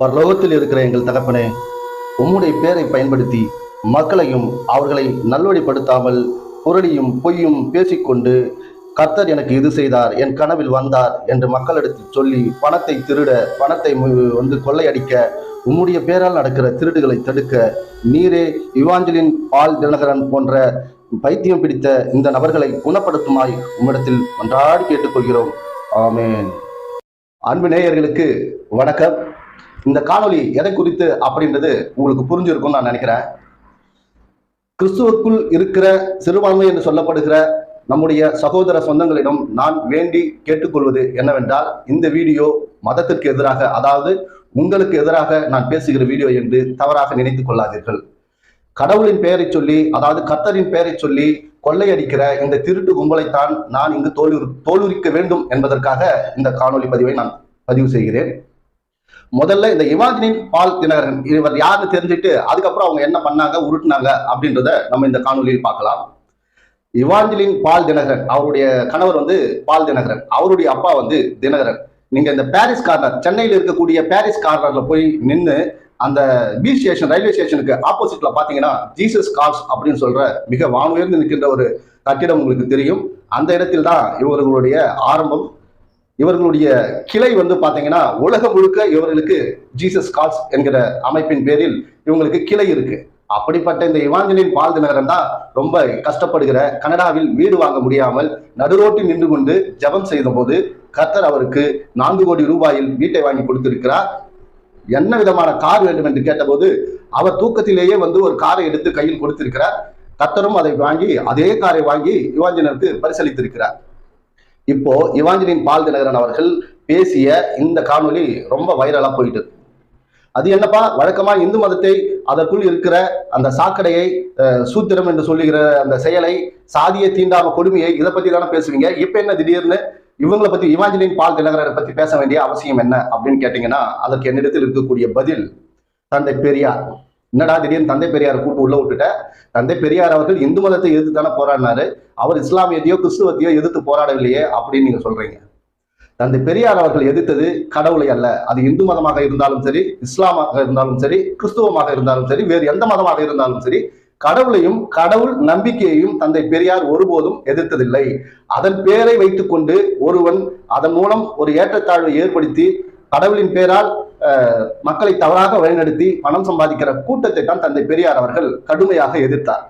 பரலோகத்தில் இருக்கிற எங்கள் தகப்பனே உம்முடைய பேரை பயன்படுத்தி மக்களையும் அவர்களை நல்வழிப்படுத்தாமல் புரளியும் பொய்யும் பேசிக்கொண்டு கர்த்தர் எனக்கு இது செய்தார் என் கனவில் வந்தார் என்று மக்களிடத்தில் சொல்லி பணத்தை திருட பணத்தை மு- வந்து கொள்ளையடிக்க உம்முடைய பேரால் நடக்கிற திருடுகளை தடுக்க நீரே இவாஞ்சலின் பால் தினகரன் போன்ற பைத்தியம் பிடித்த இந்த நபர்களை குணப்படுத்துமாய் உம்மிடத்தில் ஒன்றாடி கேட்டுக்கொள்கிறோம். ஆமேன். அன்பு நேயர்களுக்கு வணக்கம். இந்த காணொளி எதை குறித்து அப்படின்றது உங்களுக்கு புரிஞ்சிருக்கும்னு நான் நினைக்கிறேன். கிறிஸ்துவுக்குள் இருக்கிற சிறுபான்மை என்று சொல்லப்படுகிற நம்முடைய சகோதர சொந்தங்களிடம் நான் வேண்டி கேட்டுக்கொள்வது என்னவென்றால் இந்த வீடியோ மதத்திற்கு எதிராக அதாவது உங்களுக்கு எதிராக நான் பேசுகிற வீடியோ என்று தவறாக நினைத்துக் கொள்ளாதீர்கள். கடவுளின் பெயரை சொல்லி அதாவது கர்த்தரின் பெயரை சொல்லி கொள்ளையடிக்கிற இந்த திருட்டு கும்பலைத்தான் நான் இங்கு தோலுரி தோலுரிக்க வேண்டும் என்பதற்காக இந்த காணொளி பதிவை நான் பதிவு செய்கிறேன். முதல்ல இந்த இமாஜினின் பால் தினகரன் இவர் யாருன்னு தெரிஞ்சுட்டு அதுக்கப்புறம் அவங்க என்ன பண்ணாங்க உருட்டுனாங்க அப்படின்றத நம்ம இந்த காணொலியில் பார்க்கலாம். இவாஞ்சலின் பால் தினகரன் அவருடைய கணவர் வந்து பால் தினகரன். அவருடைய அப்பா வந்து தினகரன். நீங்க இந்த பாரிஸ் கார்னர் சென்னையில் இருக்கக்கூடிய பாரிஸ் கார்னர்ல போய் நின்று அந்த பீச் ஸ்டேஷன் ரயில்வே ஸ்டேஷனுக்கு ஆப்போசிட்ல பாத்தீங்கன்னா ஜீசஸ் கால்ஸ் அப்படின்னு சொல்ற மிக வானுயர்ந்து நிற்கின்ற ஒரு கட்டிடம் உங்களுக்கு தெரியும். அந்த இடத்தில் தான் இவர்களுடைய ஆரம்பம். இவர்களுடைய கிளை வந்து பாத்தீங்கன்னா உலகம் முழுக்க இவர்களுக்கு ஜீசஸ் கால்ஸ் என்கிற அமைப்பின் பேரில் இவங்களுக்கு கிளை இருக்கு. அப்படிப்பட்ட இந்த இவாஞ்சலின் பால் தினகரன் தான் ரொம்ப கஷ்டப்படுகிற கனடாவில் வீடு வாங்க முடியாமல் நடுரோட்டில் நின்று கொண்டு ஜெபம் செய்த போது கத்தர் அவருக்கு நான்கு கோடி ரூபாயில் வீட்டை வாங்கி கொடுத்திருக்கிறார். என்ன விதமான கார் வேண்டும் என்று கேட்டபோது அவர் தூக்கத்திலேயே வந்து ஒரு காரை எடுத்து கையில் கொடுத்திருக்கிறார். கத்தரும் அதை வாங்கி அதே காரை வாங்கி இவாஞ்சலனுக்கு பரிசளித்திருக்கிறார். இப்போ இவாஞ்சலின் பால் தினகரன் அவர்கள் பேசிய இந்த காணொளி ரொம்ப வைரலா போயிட்டு. அது என்னப்பா? வழக்கமா இந்து மதத்தை அதற்குள் இருக்கிற அந்த சாக்கடையை சூத்திரம் என்று சொல்லுகிற அந்த செயலை சாதியை தீண்டாம கொடுமையை இதை பத்தி தானே பேசுவீங்க? இப்ப என்ன திடீர்னு இவங்களை பத்தி இவாஞ்சலின் பால் தினகரனை பத்தி பேச வேண்டிய அவசியம் என்ன அப்படின்னு கேட்டீங்கன்னா அதற்கு என்னிடத்தில் இருக்கக்கூடிய பதில் தந்தை பெரியார். என்னடா திடீர்னு தந்தை பெரியாரை கூட்டு உள்ள விட்டுட்ட? தந்தை பெரியார் அவர்கள் இந்து மதத்தை எதிர்த்து தானே போராடினாரு? அவர் இஸ்லாமியத்தையோ கிறிஸ்துவத்தையோ எதிர்த்து போராடவில்லையே அப்படின்னு நீங்க சொல்றீங்க. தந்தை பெரியார் அவர்கள் எதிர்த்தது கடவுளை அல்ல. அது இந்து மதமாக இருந்தாலும் சரி இஸ்லாமாக இருந்தாலும் சரி கிறிஸ்துவமாக இருந்தாலும் சரி வேறு எந்த மதமாக இருந்தாலும் சரி கடவுளையும் கடவுள் நம்பிக்கையையும் தந்தை பெரியார் ஒருபோதும் எதிர்த்ததில்லை. அதன் பேரை வைத்துக்கொண்டு ஒருவன் அதன் மூலம் ஒரு ஏற்றத்தாழ்வை ஏற்படுத்தி கடவுளின் பேரால் மக்களை தவறாக வழிநடத்தி பணம் சம்பாதிக்கிற கூட்டத்தை தான் தந்தை பெரியார் அவர்கள் கடுமையாக எதிர்த்தார்.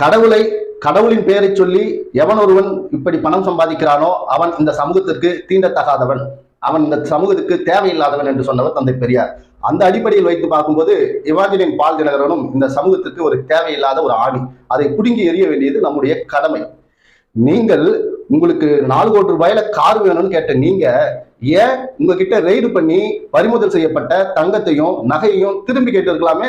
கடவுளை கடவுளின் பெயரை சொல்லி எவன் ஒருவன் இப்படி பணம் சம்பாதிக்கிறானோ அவன் இந்த சமூகத்திற்கு தீண்டத்தகாதவன். அவன் இந்த சமூகத்துக்கு தேவையில்லாதவன் என்று சொன்னவர் தந்தை பெரியார். அந்த அடிப்படையில் வைத்து பார்க்கும்போது இவாஞ்சலின் பால் தினகரனும் இந்த சமூகத்திற்கு ஒரு தேவையில்லாத ஒரு ஆணி. அதை புடுங்கி எறிய வேண்டியது நம்முடைய கடமை. நீங்கள் உங்களுக்கு நாலு கோடி ரூபாயில கார் வேணும்னு கேட்ட நீங்க ஏன் உங்ககிட்ட ரெய்டு பண்ணி பறிமுதல் செய்யப்பட்ட தங்கத்தையும் நகையையும் திரும்பி கேட்டிருக்கலாமே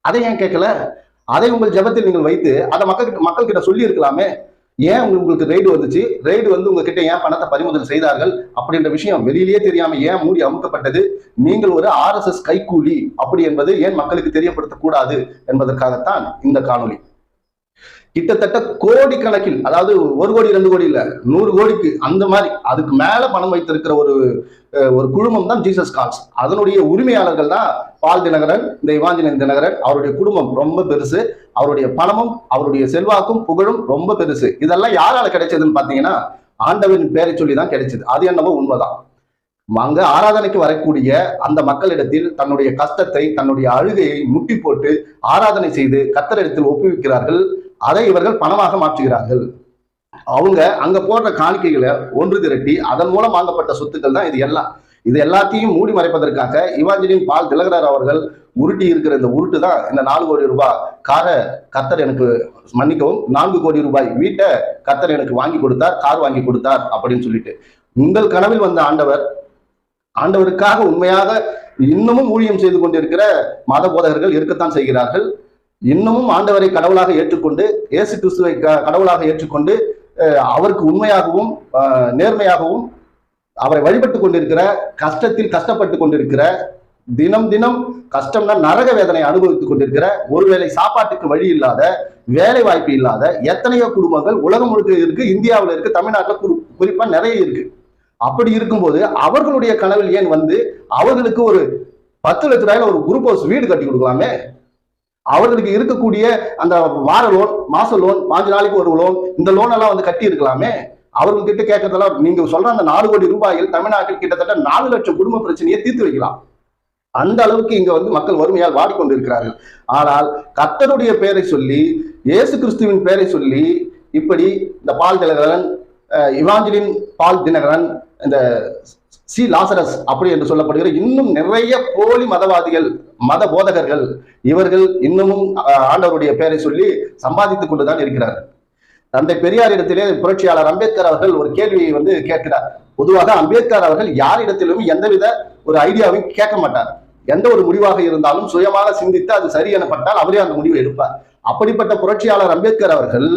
அதை ஏன் கேட்கல? அதை உங்கள் ஜெபத்தில் நீங்கள் வைத்து அதை மக்கள் மக்கள் கிட்ட சொல்லி இருக்கலாமே ஏன் உங்களுக்கு- உங்களுக்கு ரெய்டு வந்துச்சு? ரெய்டு வந்து உங்ககிட்ட ஏன் பணத்தை பறிமுதல் செய்தார்கள்? அப்படின்ற விஷயம் வெளியிலேயே தெரியாம ஏன் மூடி அமுக்கப்பட்டது? நீங்கள் ஒரு ஆர்எஸ்எஸ் கைக்கூலி. அப்படி என்பது ஏன் மக்களுக்கு தெரியப்படுத்தக்கூடாது என்பதற்காகத்தான் இந்த காணொளி. கிட்டத்தட்ட கோடி கணக்கில் அதாவது ஒரு கோடி ரெண்டு கோடி இல்ல நூறு கோடிக்கு அந்த மாதிரி அதுக்கு மேல பணம் வைத்திருக்கிற ஒரு ஒரு குழுமம் தான் ஜீசஸ் கால்ஸ் அதனுடைய உரிமையாளர்கள் தான் பால் தினகரன் இந்த இவாஞ்சலின் தினகரன். அவருடைய குடும்பம் ரொம்ப பெருசு. அவருடைய பணமும் அவருடைய செல்வாக்கும் புகழும் ரொம்ப பெருசு. இதெல்லாம் யாரால கிடைச்சதுன்னு பாத்தீங்கன்னா ஆண்டவரின் பேரை சொல்லி தான் கிடைச்சது. அது என்னவோ உண்மைதான். அங்க ஆராதனைக்கு வரக்கூடிய அந்த மக்களிடத்தில் தன்னுடைய கஷ்டத்தை தன்னுடைய அழுகையை முட்டி போட்டு ஆராதனை செய்து கத்தரிடத்தில் ஒப்புவிக்கிறார்கள். அதை இவர்கள் பணமாக மாற்றுகிறார்கள். அவங்க அங்க போடுற காணிக்கைகளை ஒன்று திரட்டி அதன் மூலம் வாங்கப்பட்ட சொத்துக்கள் தான் இது எல்லாம் இது எல்லாத்தையும் மூடி மறைப்பதற்காக இவாஞ்சலின் பால் திலகரர் அவர்கள் உருட்டி இருக்கிற இந்த உருட்டு தான் இந்த நாலு கோடி ரூபாய். காரை கத்தர் எனக்கு மன்னிக்கவும் நான்கு கோடி ரூபாய். வீட்டை கத்தர் எனக்கு வாங்கி கொடுத்தார் கார் வாங்கி கொடுத்தார் அப்படின்னு சொல்லிட்டு. உங்கள் கனவில் வந்த ஆண்டவர் ஆண்டவருக்காக உண்மையாக இன்னமும் ஊழியம் செய்து கொண்டிருக்கிற மத போதகர்கள் இருக்கத்தான் செய்கிறார்கள். இன்னமும் ஆண்டவரை கடவுளாக ஏற்றுக்கொண்டு இயேசு கிறிஸ்துவை க- கடவுளாக ஏற்றுக்கொண்டு அவருக்கு உண்மையாகவும் நேர்மையாகவும் அவரை வழிபட்டு கொண்டிருக்கிற கஷ்டத்தில் கஷ்டப்பட்டு கொண்டிருக்கிற தினம் தினம் கஷ்டம்னா நரக வேதனை அனுபவித்துக் கொண்டிருக்கிற ஒருவேளை சாப்பாட்டுக்கு வழி இல்லாத வேலை வாய்ப்பு இல்லாத எத்தனையோ குடும்பங்கள் உலகம் முழுக்க இருக்கு இந்தியாவில் இருக்கு தமிழ்நாட்டில் குறிப்பா நிறைய இருக்கு. அப்படி இருக்கும்போது அவர்களுடைய கனவில் ஏன் வந்து அவர்களுக்கு ஒரு பத்து லட்ச ரூபாயில ஒரு குரூப் ஹவுஸ் வீடு கட்டி கொடுக்கலாமே? அவர்களுக்கு இருக்கக்கூடிய அந்த வார லோன் மாச லோன் பாஞ்சு நாளைக்கு ஒரு லோன் இந்த லோன் எல்லாம் வந்து கட்டி இருக்கலாமே? அவர்கிட்ட கேட்கறதெல்லாம் நீங்க சொல்ற அந்த நாலு கோடி ரூபாயில் தமிழ்நாட்டில் கிட்டத்தட்ட நாலு லட்சம் குடும்ப பிரச்சனையை தீர்த்து வைக்கலாம். அந்த அளவுக்கு இங்க வந்து மக்கள் வறுமையால் வாடிக்கொண்டிருக்கிறார்கள். ஆனால் கர்த்தருடைய பெயரை சொல்லி இயேசு கிறிஸ்துவின் பெயரை சொல்லி இப்படி இந்த Paul Dhinakaran Evangeline Paul Dhinakaran இந்த சி. லாசரஸ் அப்படி என்று சொல்லப்படுகிற இன்னும் நிறைய போலி மதவாதிகள் மத போதகர்கள் இவர்கள் இன்னமும் ஆண்டவருடைய பெயரை சொல்லி சம்பாதித்துக் கொண்டுதான் இருக்கிறார்கள் தந்தை பெரியாரிடத்திலே புரட்சியாளர் அம்பேத்கர் அவர்கள் ஒரு கேள்வியை வந்து கேட்கிறார். பொதுவாக அம்பேத்கர் அவர்கள் யாரிடத்திலும் எந்தவித ஒரு ஐடியாவையும் கேட்க மாட்டார். எந்த ஒரு முடிவாக இருந்தாலும் சுயமாக சிந்தித்து அது சரி எனப்பட்டால் அவரே அந்த முடிவை எடுப்பார். அப்படிப்பட்ட புரட்சியாளர் அம்பேத்கர் அவர்கள்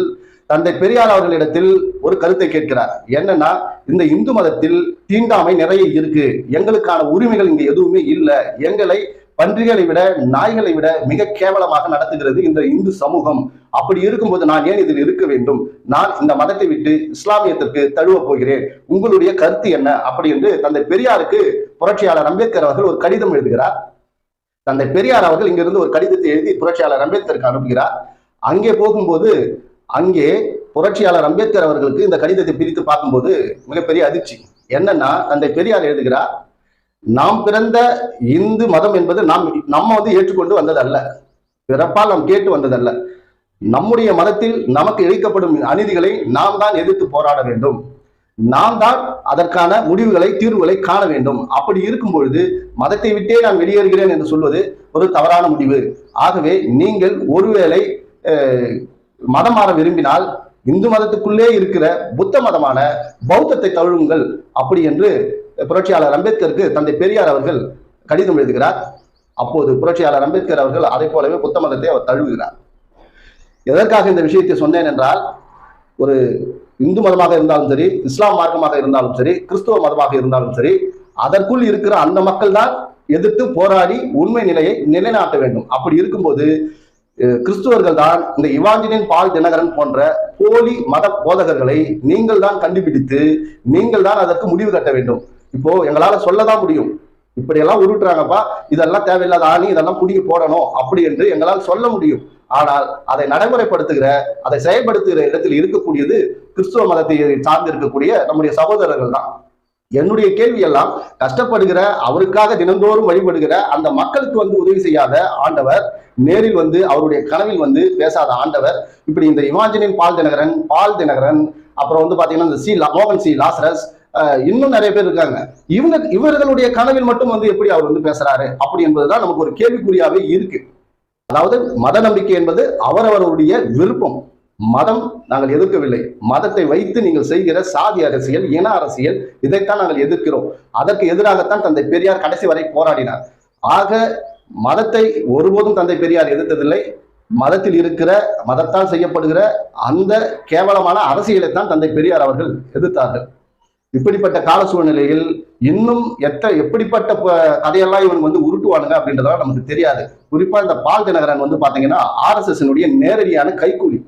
தந்தை பெரியார் அவர்களிடத்தில் ஒரு கருத்தை கேட்கிறார். என்னன்னா இந்த இந்து மதத்தில் தீண்டாமை நிறைய இருக்கு. எங்களுக்கான உரிமைகள் இங்க எதுவுமே இல்லை. எங்களை பன்றிகளை விட நாய்களை விட மிக கேவலமாக நடத்துகிறது இந்த இந்து சமூகம். அப்படி இருக்கும்போது நான் ஏன் இதில் இருக்க வேண்டும்? நான் இந்த மதத்தை விட்டு இஸ்லாமியத்திற்கு தழுவ போகிறேன். உங்களுடைய கருத்து என்ன? அப்படி என்று தந்தை பெரியாருக்கு புரட்சியாளர் அம்பேத்கர் அவர்கள் ஒரு கடிதம் எழுதுகிறார். தந்தை பெரியார் அவர்கள் இங்கிருந்து ஒரு கடிதத்தை எழுதி புரட்சியாளர் அம்பேத்கருக்கு அனுப்புகிறார். அங்கே போகும்போது அங்கே புரட்சியாளர் அம்பேத்கர் அவர்களுக்கு இந்த கடிதத்தை பிரித்து பார்க்கும்போது மிகப்பெரிய அதிர்ச்சி. என்னன்னா தந்தை பெரியார் எழுதுகிறார் நாம் பிறந்த இந்து மதம் என்பது நாம் நம்ம வந்து ஏற்றுக்கொண்டு வந்ததல்ல. பிறப்பால் நாம் கேட்டு வந்ததல்ல. நம்முடைய மதத்தில் நமக்கு இழைக்கப்படும் அநீதிகளை நாம் தான் எதிர்த்து போராட வேண்டும். நாம் தான் அதற்கான முடிவுகளை தீர்வுகளை காண வேண்டும். அப்படி இருக்கும் பொழுது மதத்தை விட்டே நான் வெளியேறுகிறேன் என்று சொல்வது ஒரு தவறான முடிவு. ஆகவே நீங்கள் ஒருவேளை மதம் மாற விரும்பினால் இந்து மதத்துக்குள்ளே இருக்கிற புத்த மதமான பௌத்தத்தை தழுவுங்கள் அப்படி என்று புரட்சியாளர் அம்பேத்கருக்கு தந்தை பெரியார் அவர்கள் கடிதம் எழுதுகிறார். அப்போது புரட்சியாளர் அம்பேத்கர் அவர்கள் அதை போலவே புத்த மதத்தை அவர் தழுவுகிறார். எதற்காக இந்த விஷயத்தை சொன்னேன் என்றால் ஒரு இந்து மதமாக இருந்தாலும் சரி இஸ்லாம் மார்க்கமாக இருந்தாலும் சரி கிறிஸ்துவ மதமாக இருந்தாலும் சரி அதற்குள் இருக்கிற அந்த மக்கள் தான் எதிர்த்து போராடி உண்மை நிலையை நிலைநாட்ட வேண்டும். அப்படி இருக்கும்போது கிறிஸ்துவர்கள் தான் இந்த இவாஞ்சலின் பால் தினகரன் போன்ற போலி மத போதகர்களை நீங்கள் தான் கண்டுபிடித்து நீங்கள் தான் அதற்கு முடிவு கட்ட வேண்டும். இப்போ எங்களால சொல்லதான் முடியும். இப்படியெல்லாம் உருட்டுறாங்கப்பா இதெல்லாம் தேவையில்லாத ஆணி இதெல்லாம் குடிக்க போடணும் அப்படி என்று எங்களால் சொல்ல முடியும். ஆனால் அதை நடைமுறைப்படுத்துகிற அதை செயல்படுத்துகிற இடத்தில் இருக்கக்கூடியது கிறிஸ்துவ மதத்தை சார்ந்து இருக்கக்கூடிய நம்முடைய சகோதரர்கள் தான் என்னுடைய கேள்வி எல்லாம் கஷ்டப்படுகிற அவருக்காக தினந்தோறும் வழிபடுகிற அந்த மக்களுக்கு வந்து உதவி செய்யாத ஆண்டவர் நேரில் வந்து அவருடைய கனவில் வந்து பேசாத ஆண்டவர் இப்படி இந்த இமாஜினின் பால் தினகரன் பால் தினகரன் அப்புறம் வந்து பாத்தீங்கன்னா இந்த சி மோகன் சி லாசரஸ் இன்னும் நிறைய பேர் இருக்காங்க. இவங்க இவர்களுடைய கனவில் மட்டும் வந்து எப்படி அவர் வந்து பேசுறாரு? அப்படி என்பதுதான் நமக்கு ஒரு கேள்விக்குறியாவே இருக்கு. அதாவது மத நம்பிக்கை என்பது அவரவருடைய விருப்பம். மதம் நாங்கள் எதிர்க்கவில்லை. மதத்தை வைத்து நீங்கள் செய்கிற சாதி அரசியல் இன அரசியல் இதைத்தான் நாங்கள் எதிர்க்கிறோம். அதற்கு எதிராகத்தான் தந்தை பெரியார் கடைசி வரை போராடினார். ஆக மதத்தை ஒருபோதும் தந்தை பெரியார் எதிர்த்ததில்லை. மதத்தில் இருக்கிற மதத்தால் செய்யப்படுகிற அந்த கேவலமான அரசியலைத்தான் தந்தை பெரியார் அவர்கள் எதிர்த்தார்கள். இப்படிப்பட்ட கால சூழ்நிலையில் இன்னும் எத்த எப்படிப்பட்ட ப- கதையெல்லாம் இவன் வந்து உருட்டுவானுங்க அப்படின்றதெல்லாம் நமக்கு தெரியாது. குறிப்பா இந்த பால் தினகரன் வந்து பாத்தீங்கன்னா ஆர்எஸ்எஸ்னுடைய நேரடியான கைக்கூலி.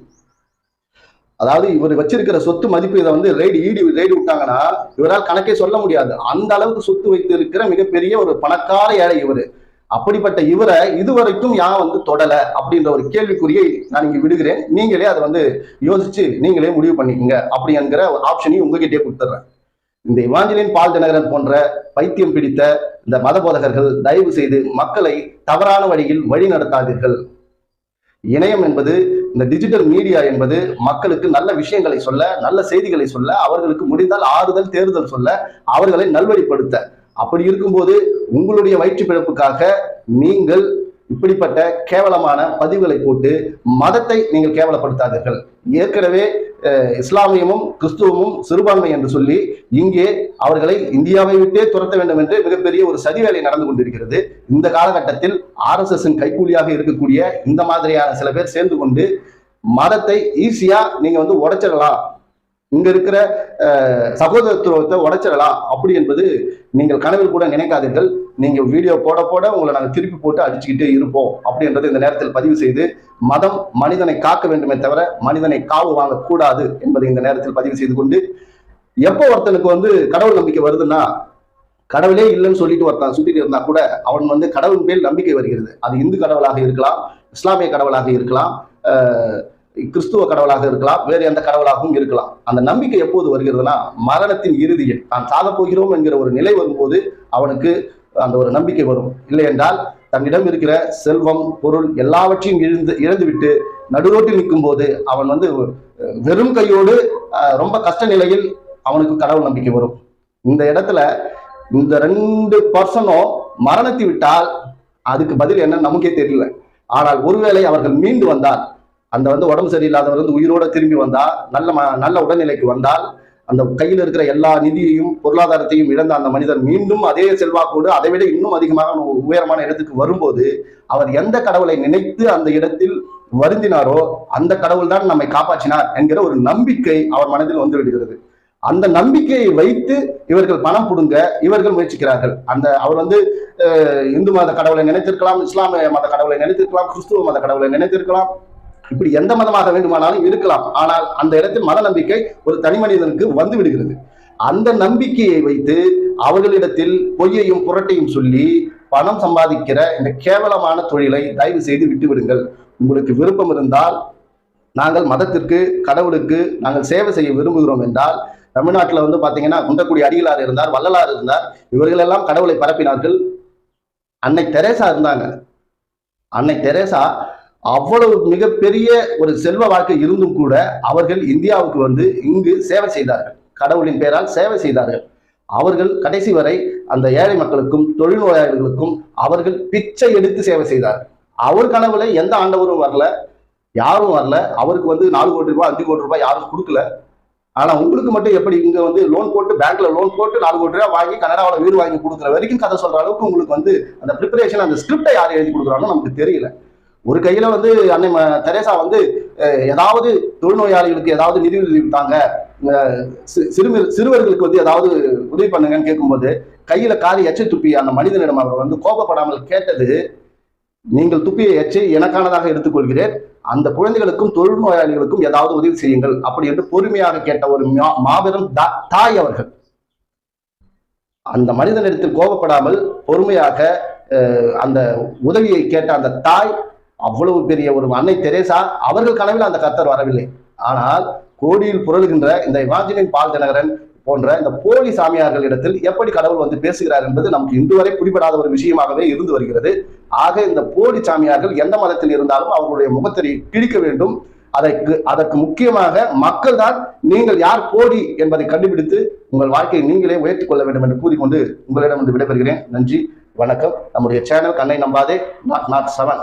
அதாவது இவர் வச்சிருக்கிற சொத்து மதிப்பு இதை வந்து ரெய்டு ஈடு ரெய்டு விட்டாங்கன்னா இவரால் கணக்கே சொல்ல முடியாது. அந்த அளவுக்கு சொத்து வைத்து இருக்கிற மிகப்பெரிய ஒரு பணக்கார ஏழை இவர். அப்படிப்பட்ட இவரை இதுவரைக்கும் யான் வந்து தொடல அப்படின்ற ஒரு கேள்விக்குறியை நான் இங்க விடுகிறேன். நீங்களே அதை வந்து யோசிச்சு நீங்களே முடிவு பண்ணிக்கங்க அப்படி என்கிற ஒரு ஆப்ஷனையும் உங்ககிட்டயே கொடுத்துட்றேன். இந்த இவாஞ்சலின் பால் தினகரன் போன்ற பைத்தியம் பிடித்த இந்த மத போதகர்கள் தயவு செய்து மக்களை தவறான வழியில் வழி நடத்தாதீர்கள். இணையம் என்பது இந்த டிஜிட்டல் மீடியா என்பது மக்களுக்கு நல்ல விஷயங்களை சொல்ல நல்ல செய்திகளை சொல்ல அவர்களுக்கு முடிந்தால் ஆறுதல் தேர்தல் சொல்ல அவர்களை நல்வழிப்படுத்த. அப்படி இருக்கும்போது உங்களுடைய வயிற்று பிழப்புக்காக நீங்கள் இப்படிப்பட்ட கேவலமான பதிவுகளை போட்டு மதத்தை நீங்கள் கேவலப்படுத்தாதீர்கள். ஏற்கனவே இஸ்லாமியமும் கிறிஸ்துவமும் சிறுபான்மை என்று சொல்லி இங்கே அவர்களை இந்தியாவை விட்டே துரத்த வேண்டும் என்று மிகப்பெரிய ஒரு சதி வேலை நடந்து கொண்டிருக்கிறது. இந்த காலகட்டத்தில் ஆர்எஸ்எஸ் கைக்கூலியாக இருக்கக்கூடிய இந்த மாதிரியான சில பேர் சேர்ந்து கொண்டு மதத்தை ஈஸியா நீங்க வந்து உடைச்சிடலாம். இங்க இருக்கிற சகோதரத்துவத்தை உடைச்சிடலாம். அப்படி என்பது நீங்கள் கனவில் கூட நினைக்காதீர்கள். நீங்க வீடியோ போட போட உங்களை நாங்கள் திருப்பி போட்டு அடிச்சுக்கிட்டே இருப்போம் அப்படின்றது இந்த நேரத்தில் பதிவு செய்து மதம் மனிதனை காக்க வேண்டுமே தவிர மனிதனை காவு வாங்கக்கூடாது என்பதை இந்த நேரத்தில் பதிவு செய்து கொண்டு எப்போ ஒருத்தனுக்கு வந்து கடவுள் நம்பிக்கை வருதுன்னா கடவுளே இல்லைன்னு சொல்லிட்டு ஒருத்தன் சுத்திட்டு இருந்தா கூட அவன் வந்து கடவுள் மேல் நம்பிக்கை வருகிறது. அது இந்து கடவுளாக இருக்கலாம் இஸ்லாமிய கடவுளாக இருக்கலாம் கிறிஸ்துவ கடவுளாக இருக்கலாம் வேறு எந்த கடவுளாகவும் இருக்கலாம். அந்த நம்பிக்கை எப்போது வருகிறதுனா மரணத்தின் இறுதியில். தான் சாகப் போகிறோம் என்கிற ஒரு நிலை வரும்போது அவனுக்கு அந்த ஒரு நம்பிக்கை வரும். இல்லை என்றால் தன்னிடம் இருக்கிற செல்வம் பொருள் எல்லாவற்றையும் இழந்து இழந்துவிட்டு நடுரோட்டில் நிற்கும் போது அவன் வந்து வெறும் கையோடு ரொம்ப கஷ்ட நிலையில் அவனுக்கு கடவுள் நம்பிக்கை வரும். இந்த இடத்துல இந்த ரெண்டு பர்சனும் மரணத்தை விட்டால் அதுக்கு பதில் என்ன நமக்கே தெரியல. ஆனால் ஒருவேளை அவர்கள் மீண்டு வந்தால் அந்த வந்து உடம்பு சரியில்லாதவர் வந்து உயிரோட திரும்பி வந்தால் நல்ல ம- நல்ல உடல்நிலைக்கு வந்தால் அந்த கையில் இருக்கிற எல்லா நிதியையும் பொருளாதாரத்தையும் இழந்த அந்த மனிதர் மீண்டும் அதே செல்வாக்கோடு அதை விட இன்னும் அதிகமாக உயரமான இடத்துக்கு வரும்போது அவர் எந்த கடவுளை நினைத்து அந்த இடத்தில் வருந்தினாரோ அந்த கடவுள் தான் நம்மை காப்பாற்றினார் என்கிற ஒரு நம்பிக்கை அவர் மனதில் வந்து விடுகிறது. அந்த நம்பிக்கையை வைத்து இவர்கள் பணம் கொடுங்க இவர்கள் முயற்சிக்கிறார்கள். அந்த அவர் வந்து அஹ், இந்து மத கடவுளை நினைத்திருக்கலாம் இஸ்லாமிய மத கடவுளை நினைத்திருக்கலாம் கிறிஸ்துவ மத கடவுளை நினைத்திருக்கலாம். இப்படி எந்த மதமாக வேண்டுமானாலும் இருக்கலாம். ஆனால் அந்த இடத்தில் மத நம்பிக்கை ஒரு தனி மனிதனுக்கு வந்து விடுகிறது. அந்த நம்பிக்கையை வைத்து அவர்களிடத்தில் பொய்யையும் புரட்டையும் சொல்லி பணம் சம்பாதிக்கிற இந்த கேவலமான தொழிலை தயவு செய்து விட்டு விடுங்கள் உங்களுக்கு விருப்பம் இருந்தால் நாங்கள் மதத்திற்கு கடவுளுக்கு நாங்கள் சேவை செய்ய விரும்புகிறோம் என்றால் தமிழ்நாட்டில் வந்து பார்த்தீங்கன்னா குண்டக்குடி அடிகளார் இருந்தார் வள்ளலார் இருந்தார் இவர்களெல்லாம் கடவுளை பரப்பினார்கள். அன்னை தெரேசா இருந்தாங்க. அன்னை தெரேசா அவ்வளவு மிகப்பெரிய ஒரு செல்வ வாழ்க்கை இருந்தும் கூட அவர்கள் இந்தியாவுக்கு வந்து இங்கு சேவை செய்தார்கள். கடவுளின் பெயரால் சேவை செய்தார்கள். அவர்கள் கடைசி வரை அந்த ஏழை மக்களுக்கும் தொழில் நோயாளிகளுக்கும் அவர்கள் பிச்சை எடுத்து சேவை செய்தார்கள். அவர் கனவுல எந்த ஆண்டவரும் வரல யாரும் வரல. அவருக்கு வந்து நாலு கோடி ரூபாய் அஞ்சு கோடி ரூபாய் யாரும் கொடுக்கல. ஆனா உங்களுக்கு மட்டும் எப்படி இங்க வந்து லோன் போட்டு பேங்க்ல லோன் போட்டு நாலு கோடி ரூபாய் வாங்கி கனடாவில் வீடு வாங்கி கொடுக்குற வரைக்கும் கதை சொல்ற அளவுக்கு உங்களுக்கு வந்து அந்த ப்ரிப்பரேஷன் அந்த ஸ்கிரிப்டை யார் எழுதி கொடுக்குறாங்கன்னு நமக்கு தெரியல. ஒரு கையில வந்து அன்னை ம- தெரேசா வந்து ஏதாவது தொழுநோயாளிகளுக்கு ஏதாவது நிதி உதவி தாங்க சிறுமி சிறுவர்களுக்கு வந்து ஏதாவது உதவி பண்ணுங்கன்னு கேட்கும்போது கையில காரி எச்சை துப்பி அந்த மனிதனிடம் அவர் வந்து கோபப்படாமல் கேட்டது நீங்கள் துப்பிய எச்சை எனக்கானதாக எடுத்துக்கொள்கிறேன். அந்த குழந்தைகளுக்கும் தொழுநோயாளிகளுக்கும் ஏதாவது உதவி செய்யுங்கள் அப்படி என்று பொறுமையாக கேட்ட ஒரு மாபெரும் தா- தாய் அவர்கள். அந்த மனிதனிடத்தில் கோபப்படாமல் பொறுமையாக அந்த உதவியை கேட்ட அந்த தாய் அவ்வளவு பெரிய ஒரு அன்னை தெரேசா அவர்கள் கனவில் அந்த கர்த்தர் வரவில்லை. ஆனால் கோடியில் புரளுகின்ற இந்த இமாஜினின் பால் தினகரன் போன்ற இந்த போலி சாமியார்களிடத்தில் எப்படி கடவுள் வந்து பேசுகிறார் என்பது நமக்கு இன்று வரை பிடிபடாத ஒரு விஷயமாகவே இருந்து வருகிறது. ஆக இந்த போலி சாமியார்கள் எந்த மதத்தில் இருந்தாலும் அவர்களுடைய முகத்தை கிழிக்க வேண்டும். அதற்கு அதற்கு முக்கியமாக மக்கள் தான் நீங்கள் யார் போடி என்பதை கண்டுபிடித்து உங்கள் வாழ்க்கையை நீங்களே உயர்த்திக் கொள்ள வேண்டும் என்று கூறிக்கொண்டு உங்களிடம் வந்து விடைபெறுகிறேன். நன்றி வணக்கம். நம்முடைய சேனல் கண்ணை நம்பாதே. Naught naught seven.